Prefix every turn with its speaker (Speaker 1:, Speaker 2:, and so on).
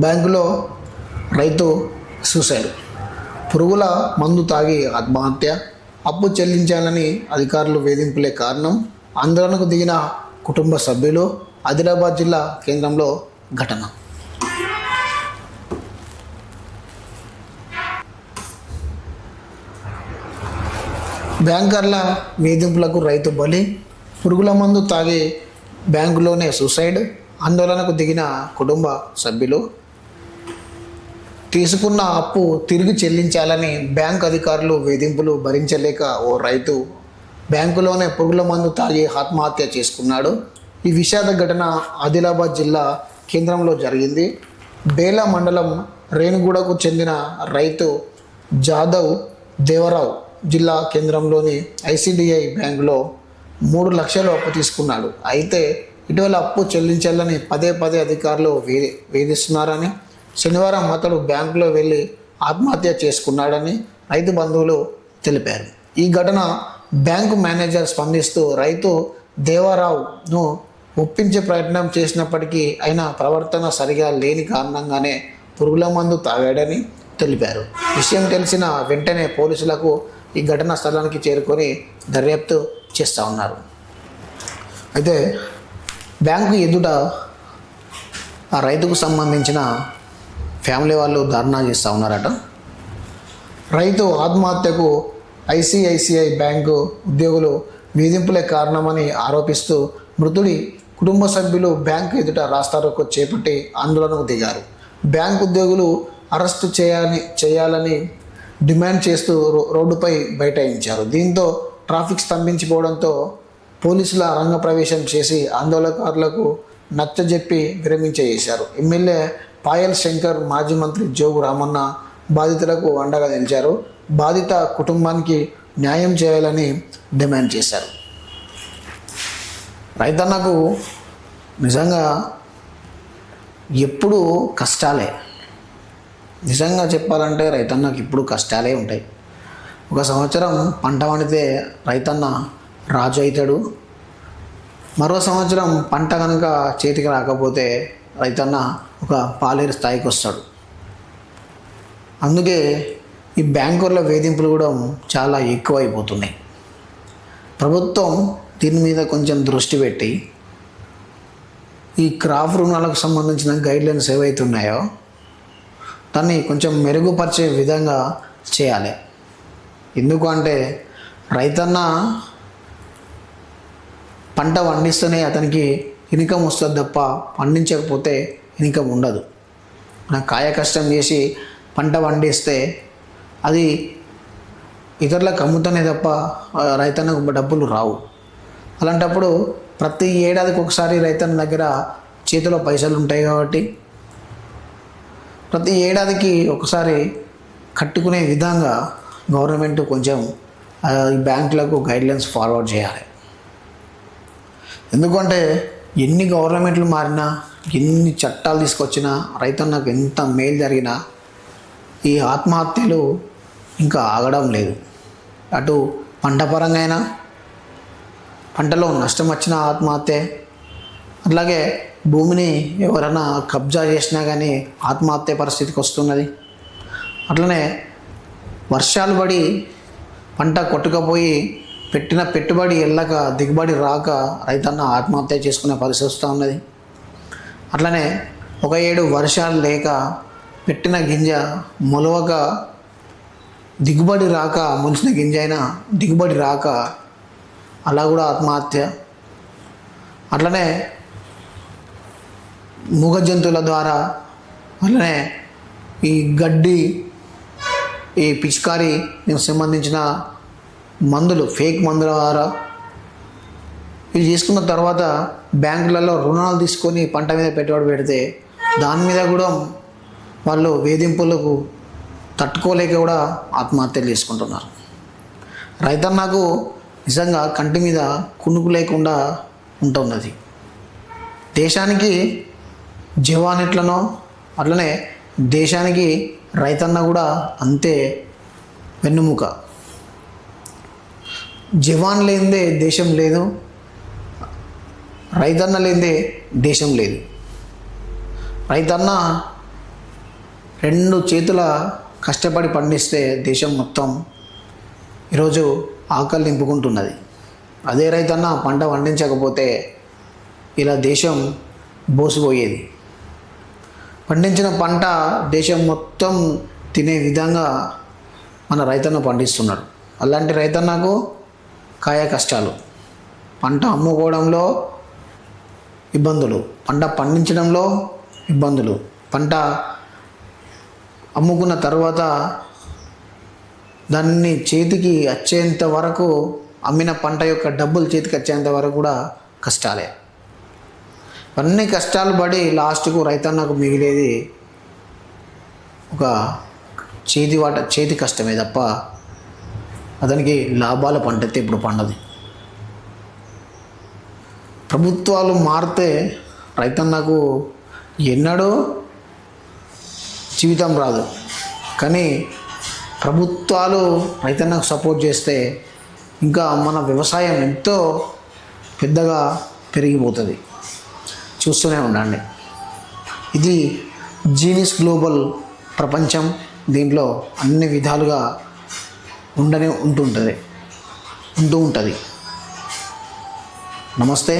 Speaker 1: బ్యాంకులో రైతు సూసైడ్. పురుగుల మందు తాగి ఆత్మహత్య అప్పు చెల్లించాలని అధికారులు వేధింపులే కారణం ఆందోళనకు దిగిన కుటుంబ సభ్యులు ఆదిలాబాద్ జిల్లా కేంద్రంలో ఘటన. బ్యాంకర్ల వేధింపులకు రైతు బలి పురుగుల మందు తాగి బ్యాంకులోనే సూసైడ్ ఆందోళనకు దిగిన కుటుంబ సభ్యులు తీసుకున్న అప్పు తిరిగి చెల్లించాలని బ్యాంక్ అధికారులు వేధింపులు భరించలేక ఓ రైతు బ్యాంకులోనే పురుగుల మందు తాగి ఆత్మహత్య చేసుకున్నాడు. ఈ విషాద ఘటన ఆదిలాబాద్ జిల్లా కేంద్రంలో జరిగింది. బేల మండలం రేణుగూడకు చెందిన రైతు జాదవ్ దేవరావు జిల్లా కేంద్రంలోని ఐసిడిఐ బ్యాంకులో మూడు లక్షలు అప్పు తీసుకున్నాడు. అయితే ఇటీవల అప్పు చెల్లించాలని పదే పదే అధికారులు వే వేధిస్తున్నారని శనివారం అతడు బ్యాంకులో వెళ్ళి ఆత్మహత్య చేసుకున్నాడని రైతు బంధువులు తెలిపారు. ఈ ఘటన బ్యాంకు మేనేజర్ స్పందిస్తూ రైతు దేవారావును ఒప్పించే ప్రయత్నం చేసినప్పటికీ ఆయన ప్రవర్తన సరిగా లేని కారణంగానే పురుగుల మందు తాగాడని తెలిపారు. విషయం తెలిసిన వెంటనే పోలీసులకు ఈ ఘటనా స్థలానికి చేరుకొని దర్యాప్తు చేస్తూ ఉన్నారు. అయితే బ్యాంకు ఎదుట ఆ రైతుకు సంబంధించిన ఫ్యామిలీ వాళ్ళు ధర్నా చేస్తూ ఉన్నారట. రైతు ఆత్మహత్యకు ఐసిఐసిఐ బ్యాంకు ఉద్యోగులు వేధింపులే కారణమని ఆరోపిస్తూ మృతుడి కుటుంబ సభ్యులు బ్యాంకు ఎదుట రాస్తారోకో చేపట్టి ఆందోళనకు దిగారు. బ్యాంకు ఉద్యోగులు అరెస్టు చేయాలని చేయాలని డిమాండ్ చేస్తూ రో- రోడ్డుపై బైఠాయించారు. దీంతో ట్రాఫిక్ స్తంభించిపోవడంతో పోలీసుల రంగప్రవేశం చేసి ఆందోళనకారులకు నచ్చజెప్పి విరమించేశారు. ఎమ్మెల్యే పాయల్ శంకర్ మాజీ మంత్రి జోగు రామన్న బాధితులకు అండగా నిలిచారు. బాధిత కుటుంబానికి న్యాయం చేయాలని డిమాండ్ చేశారు. రైతన్నకు నిజంగా ఎప్పుడు కష్టాలే. నిజంగా చెప్పాలంటే రైతన్నకి ఇప్పుడు కష్టాలే ఉంటాయి. ఒక సంవత్సరం పంట వండితే రైతన్న రాజు అవుతాడు. మరో సంవత్సరం పంట కనుక చేతికి రాకపోతే రైతన్న ఒక పాలేరు స్థాయికి వస్తాడు. అందుకే ఈ బ్యాంకర్ల వేధింపులు కూడా చాలా ఎక్కువైపోతున్నాయి. ప్రభుత్వం దీని మీద కొంచెం దృష్టి పెట్టి ఈ క్రాప్ రుణాలకు సంబంధించిన గైడ్లైన్స్ ఏవైతే ఉన్నాయో దాన్ని కొంచెం మెరుగుపరిచే విధంగా చేయాలి. ఎందుకు అంటే రైతన్న పంట పండిస్తేనే అతనికి ఇన్కమ్ వస్తుంది తప్ప పండించకపోతే ఇంకా ఉండదు. మన కాయ కష్టం చేసి పంట పండిస్తే అది ఇతరులకు అమ్ముతనే తప్ప రైతన్నకు డబ్బులు రావు. అలాంటప్పుడు ప్రతి ఏడాదికి ఒకసారి రైతన్న దగ్గర చేతిలో పైసలు ఉంటాయి కాబట్టి ప్రతి ఏడాదికి ఒకసారి కట్టుకునే విధంగా గవర్నమెంట్ కొంచెం బ్యాంకులకు గైడ్లైన్స్ ఫార్వర్డ్ చేయాలి. ఎందుకంటే ఎన్ని గవర్నమెంట్లు మారినా ఎన్ని చట్టాలు తీసుకొచ్చినా రైతన్నకు ఎంత మేలు జరిగినా ఈ ఆత్మహత్యలు ఇంకా ఆగడం లేదు. అటు పంట పరంగా అయినా పంటలో నష్టం వచ్చిన ఆత్మహత్య. అట్లాగే భూమిని ఎవరైనా కబ్జా చేసినా కానీ ఆత్మహత్య పరిస్థితికి వస్తున్నది. అట్లనే వర్షాలు పడి పంట కొట్టుకపోయి పెట్టిన పెట్టుబడి వెళ్ళక దిగుబడి రాక రైతన్న ఆత్మహత్య చేసుకునే పరిస్థితి వస్తూ ఉన్నది. అట్లనే ఒక ఏడు వర్షాలు లేక పెట్టిన గింజ మొలవక దిగుబడి రాక ముంచిన గింజ అయినా దిగుబడి రాక అలా కూడా ఆత్మహత్య. అట్లనే మూగ జంతువుల ద్వారా అట్లనే ఈ గడ్డి ఈ పిచికారీ సంబంధించిన మందులు ఫేక్ మందుల ద్వారా ఇవి తీసుకున్న తర్వాత బ్యాంకులలో రుణాలు తీసుకొని పంట మీద పెట్టుబడి పెడితే దాని మీద కూడా వాళ్ళు వేధింపులకు తట్టుకోలేక కూడా ఆత్మహత్యలు చేసుకుంటున్నారు. రైతన్నకు నిజంగా కంటి మీద కునుకు లేకుండా ఉంటున్నది. దేశానికి జవాన్ ఎట్లనో అట్లనే దేశానికి రైతన్న కూడా అంతే వెన్నుముక. జవాన్ లేనిదే దేశం లేదు. రైతన్న లేనిదే దేశం లేదు. రైతన్న రెండు చేతుల కష్టపడి పండిస్తే దేశం మొత్తం ఈరోజు ఆకలి నింపుకుంటున్నది. అదే రైతన్న పంట పండించకపోతే ఇలా దేశం బోసిపోయేది. పండించిన పంట దేశం మొత్తం తినే విధంగా మన రైతన్న పండిస్తున్నాడు. అలాంటి రైతన్నకు కాయ కష్టాలు. పంట అమ్ముకోవడంలో ఇబ్బందులు. పంట పండించడంలో ఇబ్బందులు. పంట అమ్ముకున్న తర్వాత దాన్ని చేతికి వచ్చేంత వరకు అమ్మిన పంట యొక్క డబ్బులు చేతికి వచ్చేంత వరకు కూడా కష్టాలే. అన్ని కష్టాలు పడి లాస్ట్కు రైతన్నకు మిగిలేది ఒక చేతి వాట చేతి కష్టమే తప్ప అతనికి లాభాల పంట అయితే ఇప్పుడు పండదు. ప్రభుత్వాలు మారితే రైతన్నకు ఎన్నడూ జీవితం రాదు. కానీ ప్రభుత్వాలు రైతన్నకు సపోర్ట్ చేస్తే ఇంకా మన వ్యవసాయం ఎంతో పెద్దగా పెరిగిపోతుంది. చూస్తూనే ఉండండి. ఇది జీనిస్ గ్లోబల్ ప్రపంచం దీంట్లో అన్ని విధాలుగా ఉండనే ఉంటుంటుంది. ఉంటూ ఉంటుంది. నమస్తే